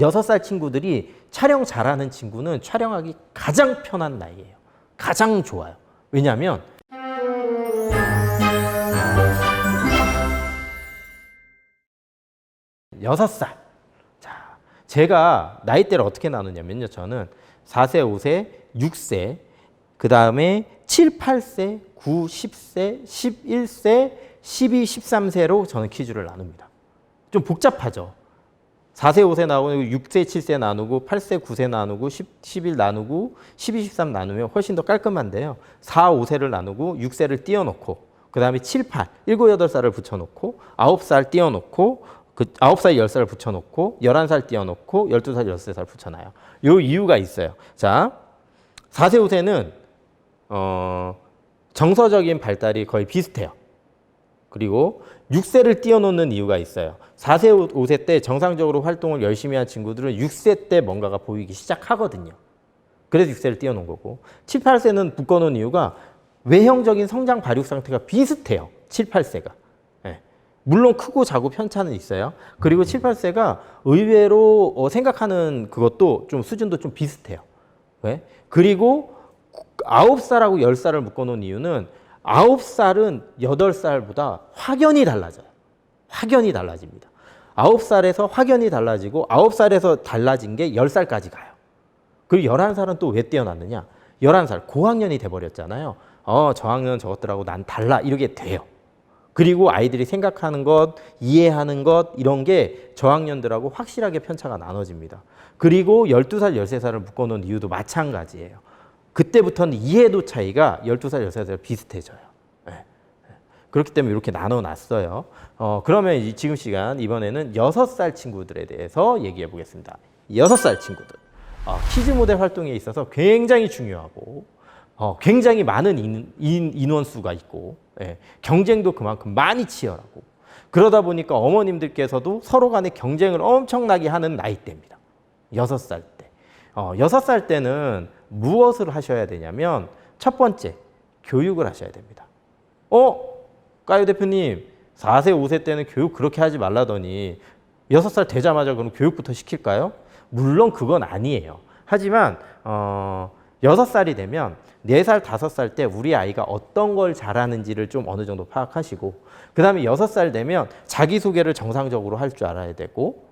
여섯 살 친구들이 촬영 잘하는 친구는 촬영하기 가장 편한 나이예요. 가장 좋아요. 왜냐하면 여섯 살. 자, 제가 나이대를 어떻게 나누냐면요. 저는 4세, 5세, 6세, 그 다음에 7, 8세, 9, 10세, 11세, 12, 13세로 저는 퀴즈를 나눕니다. 좀 복잡하죠. 4세, 5세 나오고 6세, 7세 나누고 8세, 9세 나누고 10, 11 나누고 12, 13 나누면 훨씬 더 깔끔한데요. 4, 5세를 나누고 6세를 띄워놓고 그 다음에 7, 8, 7, 8살을 붙여놓고 9살 띄워놓고 그 9살, 10살을 붙여놓고 11살 띄워놓고 12살, 13살 붙여놔요. 요 이유가 있어요. 자, 4세, 5세는 어, 정서적인 발달이 거의 비슷해요. 그리고 6세를 띄워놓는 이유가 있어요. 4세, 5세 때 정상적으로 활동을 열심히 한 친구들은 6세 때 뭔가가 보이기 시작하거든요. 그래서 6세를 띄워놓은 거고 7, 8세는 묶어놓은 이유가 외형적인 성장 발육 상태가 비슷해요. 7, 8세가. 예. 물론 크고 작고 편차는 있어요. 그리고 7, 8세가 의외로 어, 생각하는 그것도 좀 수준도 좀 비슷해요. 왜? 그리고 9살하고 10살을 묶어놓은 이유는 9살은 8살보다 확연히 달라져요. 확연히 달라집니다. 9살에서 확연히 달라지고 9살에서 달라진 게 10살까지 가요. 그리고 11살은 또 왜 뛰어났느냐? 11살 고학년이 돼버렸잖아요. 어, 저학년 저것들하고 난 달라 이렇게 돼요. 그리고 아이들이 생각하는 것, 이해하는 것 이런 게 저학년들하고 확실하게 편차가 나눠집니다. 그리고 12살, 13살을 묶어놓은 이유도 마찬가지예요. 그때부터는 이해도 차이가 12살, 13살 비슷해져요. 예. 그렇기 때문에 이렇게 나눠놨어요. 어, 그러면 이 지금 시간 이번에는 6살 친구들에 대해서 얘기해 보겠습니다. 6살 친구들. 어, 퀴즈 모델 활동에 있어서 굉장히 중요하고 어, 굉장히 많은 인, 인, 인 원수가 있고 예, 경쟁도 그만큼 많이 치열하고 그러다 보니까 어머님들께서도 서로 간에 경쟁을 엄청나게 하는 나이대입니다. 6살 때. 어, 6살 때는 무엇을 하셔야 되냐면 첫 번째, 교육을 하셔야 됩니다. 어? 까요 대표님, 4세, 5세 때는 교육 그렇게 하지 말라더니 6살 되자마자 그럼 교육부터 시킬까요? 물론 그건 아니에요. 하지만 어, 6살이 되면 4살, 5살 때 우리 아이가 어떤 걸 잘하는지를 좀 어느 정도 파악하시고 그 다음에 6살 되면 자기 소개를 정상적으로 할 줄 알아야 되고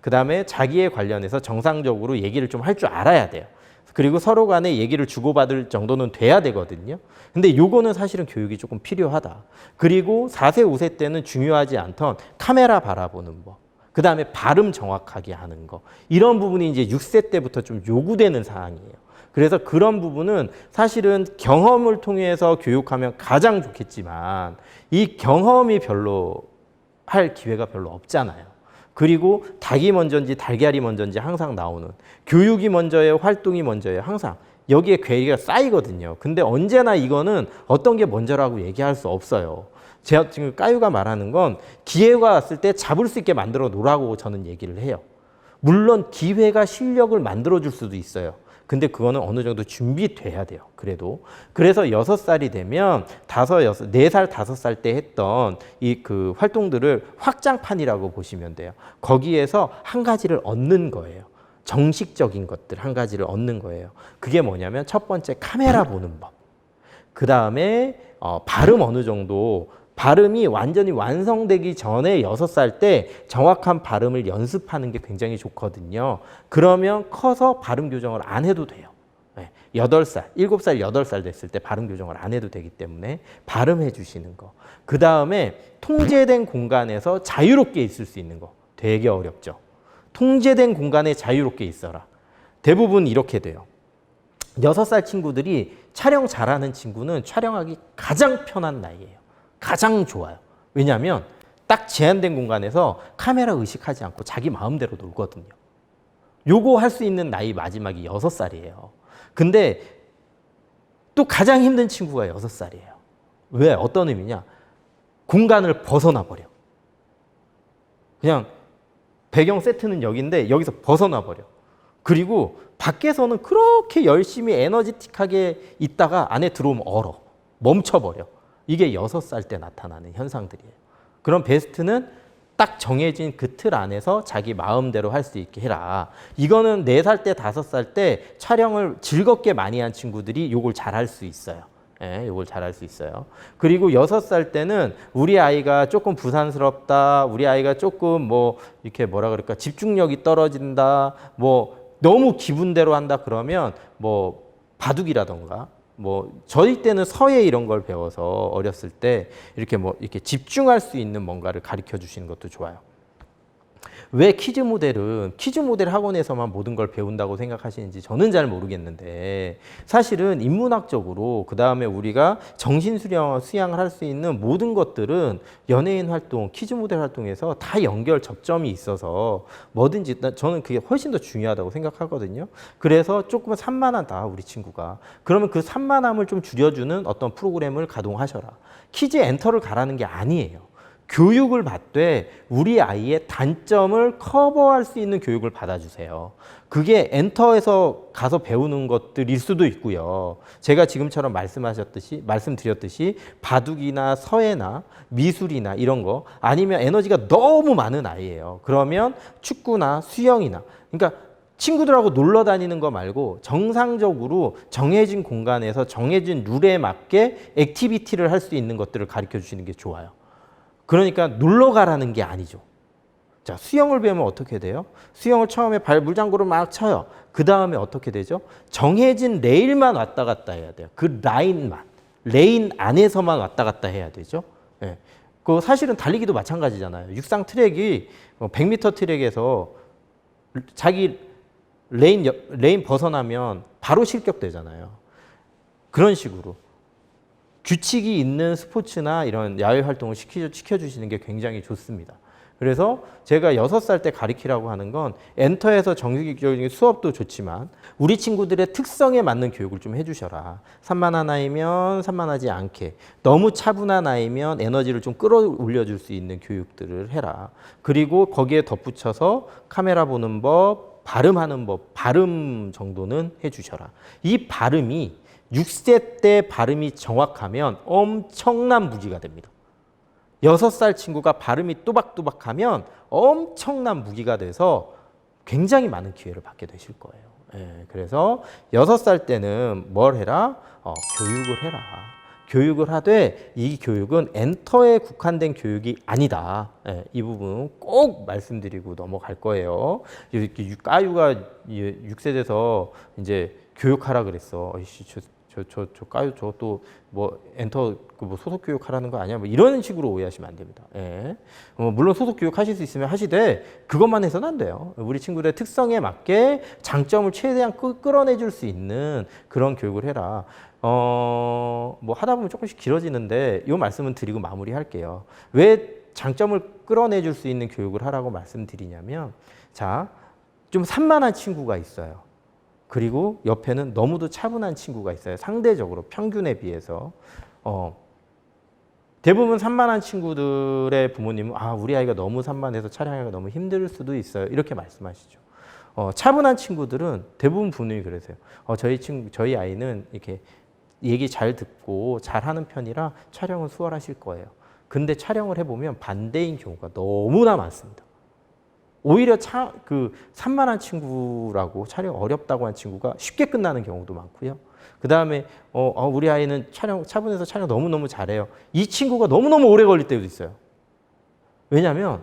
그 다음에 자기에 관련해서 정상적으로 얘기를 좀 할 줄 알아야 돼요. 그리고 서로 간에 얘기를 주고받을 정도는 돼야 되거든요. 근데 요거는 사실은 교육이 조금 필요하다. 그리고 4세, 5세 때는 중요하지 않던 카메라 바라보는 법. 그 다음에 발음 정확하게 하는 거. 이런 부분이 이제 6세 때부터 좀 요구되는 사항이에요. 그래서 그런 부분은 사실은 경험을 통해서 교육하면 가장 좋겠지만 이 경험이 별로 할 기회가 별로 없잖아요. 그리고 닭이 먼저인지 달걀이 먼저인지 항상 나오는 교육이 먼저예요, 활동이 먼저예요. 항상 여기에 괴리가 쌓이거든요. 근데 언제나 이거는 어떤 게 먼저라고 얘기할 수 없어요. 제가 지금 까유가 말하는 건 기회가 왔을 때 잡을 수 있게 만들어 놓으라고 저는 얘기를 해요. 물론 기회가 실력을 만들어 줄 수도 있어요. 근데 그거는 어느 정도 준비돼야 돼요. 그래도. 그래서 여섯 살이 되면 다섯, 여섯, 네 살, 다섯 살 때 했던 이 그 활동들을 확장판이라고 보시면 돼요. 거기에서 한 가지를 얻는 거예요. 정식적인 것들 한 가지를 얻는 거예요. 그게 뭐냐면 첫 번째 카메라 보는 법. 그 다음에 어, 발음 어느 정도 발음이 완전히 완성되기 전에 여섯 살 때 정확한 발음을 연습하는 게 굉장히 좋거든요. 그러면 커서 발음 교정을 안 해도 돼요. 네, 여덟 살 일곱 살 여덟 살 됐을 때 발음 교정을 안 해도 되기 때문에 발음해 주시는 거. 그 다음에 통제된 공간에서 자유롭게 있을 수 있는 거. 되게 어렵죠. 통제된 공간에 자유롭게 있어라. 대부분 이렇게 돼요. 여섯 살 친구들이 촬영 잘하는 친구는 촬영하기 가장 편한 나이예요. 가장 좋아요. 왜냐하면 딱 제한된 공간에서 카메라 의식하지 않고 자기 마음대로 놀거든요. 요거 할 수 있는 나이 마지막이 여섯 살이에요. 근데 또 가장 힘든 친구가 여섯 살이에요. 왜? 어떤 의미냐? 공간을 벗어나 버려. 그냥 배경 세트는 여기인데 여기서 벗어나 버려. 그리고 밖에서는 그렇게 열심히 에너지틱하게 있다가 안에 들어오면 얼어. 멈춰 버려. 이게 여섯 살때 나타나는 현상들이에요. 그럼 베스트는 딱 정해진 그 틀 안에서 자기 마음대로 할 수 있게 해라. 이거는 네살 때, 다섯 살때 촬영을 즐겁게 많이 한 친구들이 요걸 잘 할 수 있어요. 예, 요걸 잘 할 수 있어요. 그리고 여섯 살 때는 우리 아이가 조금 부산스럽다, 우리 아이가 조금 뭐 이렇게 뭐라 그럴까 집중력이 떨어진다, 뭐 너무 기분대로 한다 그러면 뭐 바둑이라던가 뭐 저희 때는 서예 이런 걸 배워서 어렸을 때 이렇게 뭐 이렇게 집중할 수 있는 뭔가를 가르쳐 주시는 것도 좋아요. 왜 퀴즈 모델은 퀴즈 모델 학원에서만 모든 걸 배운다고 생각하시는지 저는 잘 모르겠는데 사실은 인문학적으로 그 다음에 우리가 정신 수양 수양을 할 수 있는 모든 것들은 연예인 활동, 퀴즈 모델 활동에서 다 연결 접점이 있어서 뭐든지 나- 저는 그게 훨씬 더 중요하다고 생각하거든요. 그래서 조금 산만하다 우리 친구가 그러면 그 산만함을 좀 줄여주는 어떤 프로그램을 가동하셔라. 퀴즈 엔터를 가라는 게 아니에요. 교육을 받되 우리 아이의 단점을 커버할 수 있는 교육을 받아주세요. 그게 엔터에서 가서 배우는 것들일 수도 있고요. 제가 지금처럼 말씀하셨듯이 말씀드렸듯이 바둑이나 서예나 미술이나 이런 거 아니면 에너지가 너무 많은 아이예요. 그러면 축구나 수영이나 그러니까 친구들하고 놀러 다니는 거 말고 정상적으로 정해진 공간에서 정해진 룰에 맞게 액티비티를 할 수 있는 것들을 가르쳐 주시는 게 좋아요. 그러니까 놀러 가라는 게 아니죠. 자, 수영을 배우면 어떻게 돼요? 수영을 처음에 발 물장구를 막 쳐요. 그 다음에 어떻게 되죠? 정해진 레일만 왔다 갔다 해야 돼요. 그 라인만. 레인 안에서만 왔다 갔다 해야 되죠. 예. 그 사실은 달리기도 마찬가지잖아요. 육상 트랙이 100m 트랙에서 자기 레인, 옆- 레인 벗어나면 바로 실격되잖아요. 그런 식으로. 규칙이 있는 스포츠나 이런 야외 활동을 시켜, 시켜주시는 게 굉장히 좋습니다. 그래서 제가 여섯 살 때 가리키라고 하는 건 엔터에서 정규적인 수업도 좋지만 우리 친구들의 특성에 맞는 교육을 좀 해주셔라. 산만한 아이면 산만하지 않게 너무 차분한 아이면 에너지를 좀 끌어올려 줄 수 있는 교육들을 해라. 그리고 거기에 덧붙여서 카메라 보는 법, 발음하는 법, 발음 정도는 해주셔라. 이 발음이 6세 때 발음이 정확하면 엄청난 무기가 됩니다. 여섯 살 친구가 발음이 또박또박하면 엄청난 무기가 돼서 굉장히 많은 기회를 받게 되실 거예요. 예, 그래서 여섯 살 때는 뭘 해라? 어, 교육을 해라. 교육을 하되 이 교육은 엔터에 국한된 교육이 아니다. 예, 이 부분 꼭 말씀드리고 넘어갈 거예요. 이렇게 유- 까유가 6세 돼서 이제 교육하라 그랬어. 어이씨, 저, 저, 저, 저 까유 저또 뭐 엔터 그뭐 소속 교육 하라는 거 아니야? 뭐 이런 식으로 오해하시면 안 됩니다. 예. 어, 물론 소속 교육 하실 수 있으면 하시되 그것만 해서는 안 돼요. 우리 친구들의 특성에 맞게 장점을 최대한 끌, 끌어내 줄 수 있는 그런 교육을 해라. 어, 뭐 하다 보면 조금씩 길어지는데 이 말씀은 드리고 마무리할게요. 왜 장점을 끌어내 줄 수 있는 교육을 하라고 말씀드리냐면 자, 좀 산만한 친구가 있어요. 그리고 옆에는 너무도 차분한 친구가 있어요. 상대적으로 평균에 비해서. 어, 대부분 산만한 친구들의 부모님은 아, 우리 아이가 너무 산만해서 촬영하기가 너무 힘들 수도 있어요. 이렇게 말씀하시죠. 어, 차분한 친구들은 대부분 부모님이 그러세요. 어, 저희 친구, 저희 아이는 이렇게 얘기 잘 듣고 잘 하는 편이라 촬영은 수월하실 거예요. 근데 촬영을 해보면 반대인 경우가 너무나 많습니다. 오히려 차, 그 산만한 친구라고 촬영 어렵다고 한 친구가 쉽게 끝나는 경우도 많고요. 그 다음에 어, 어, 우리 아이는 촬영 차분해서 촬영 너무 너무 잘해요. 이 친구가 너무 너무 오래 걸릴 때도 있어요. 왜냐하면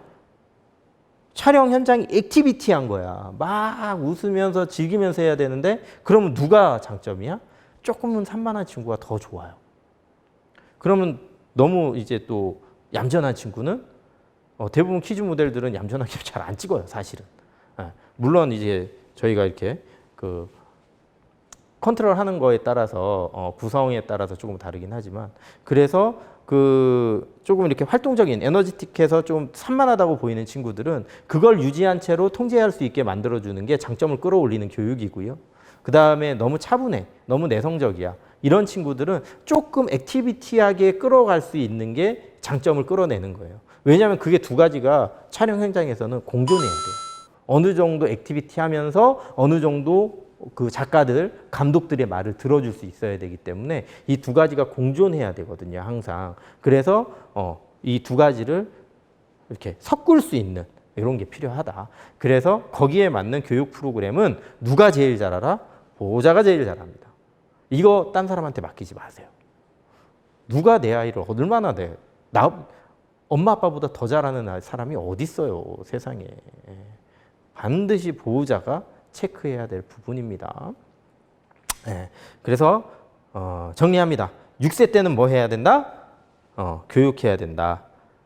촬영 현장이 액티비티한 거야. 막 웃으면서 즐기면서 해야 되는데 그러면 누가 장점이야? 조금은 산만한 친구가 더 좋아요. 그러면 너무 이제 또 얌전한 친구는 어, 대부분 퀴즈 모델들은 얌전하게 잘 안 찍어요, 사실은. 예, 물론 이제 저희가 이렇게 그 컨트롤하는 거에 따라서 어, 구성에 따라서 조금 다르긴 하지만 그래서 그 조금 이렇게 활동적인 에너지틱해서 좀 산만하다고 보이는 친구들은 그걸 유지한 채로 통제할 수 있게 만들어주는 게 장점을 끌어올리는 교육이고요. 그 다음에 너무 차분해, 너무 내성적이야. 이런 친구들은 조금 액티비티하게 끌어갈 수 있는 게 장점을 끌어내는 거예요. 왜냐하면 그게 두 가지가 촬영 현장에서는 공존해야 돼요. 어느 정도 액티비티 하면서 어느 정도 그 작가들, 감독들의 말을 들어줄 수 있어야 되기 때문에 이 두 가지가 공존해야 되거든요, 항상. 그래서 어, 이 두 가지를 이렇게 섞을 수 있는 이런 게 필요하다. 그래서 거기에 맞는 교육 프로그램은 누가 제일 잘 알아? 보호자가 제일 잘합니다. 이거 딴 사람한테 맡기지 마세요. 누가 내 아이를 얼마나 돼? 나 엄마 아빠보다 더 잘하는 사람이 어디 있어요 세상에. 반드시 보호자가 체크해야 될 부분입니다. 예, 그래서 어, 정리합니다. 6세 때는 뭐 해야 된다? 어, 교육해야 된다.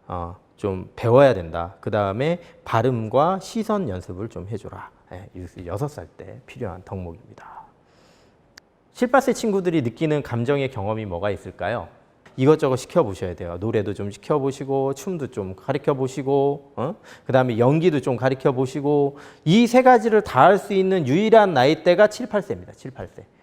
어, 좀 배워야 된다. 그 다음에 발음과 시선 연습을 좀 해줘라. 예, 6살 때 필요한 덕목입니다. 7, 8세 친구들이 느끼는 감정의 경험이 뭐가 있을까요? 이것저것 시켜보셔야 돼요. 노래도 좀 시켜보시고, 춤도 좀 가르쳐보시고, 어? 그 다음에 연기도 좀 가르쳐보시고, 이 세 가지를 다 할 수 있는 유일한 나이대가 7, 8세입니다. 7, 8세.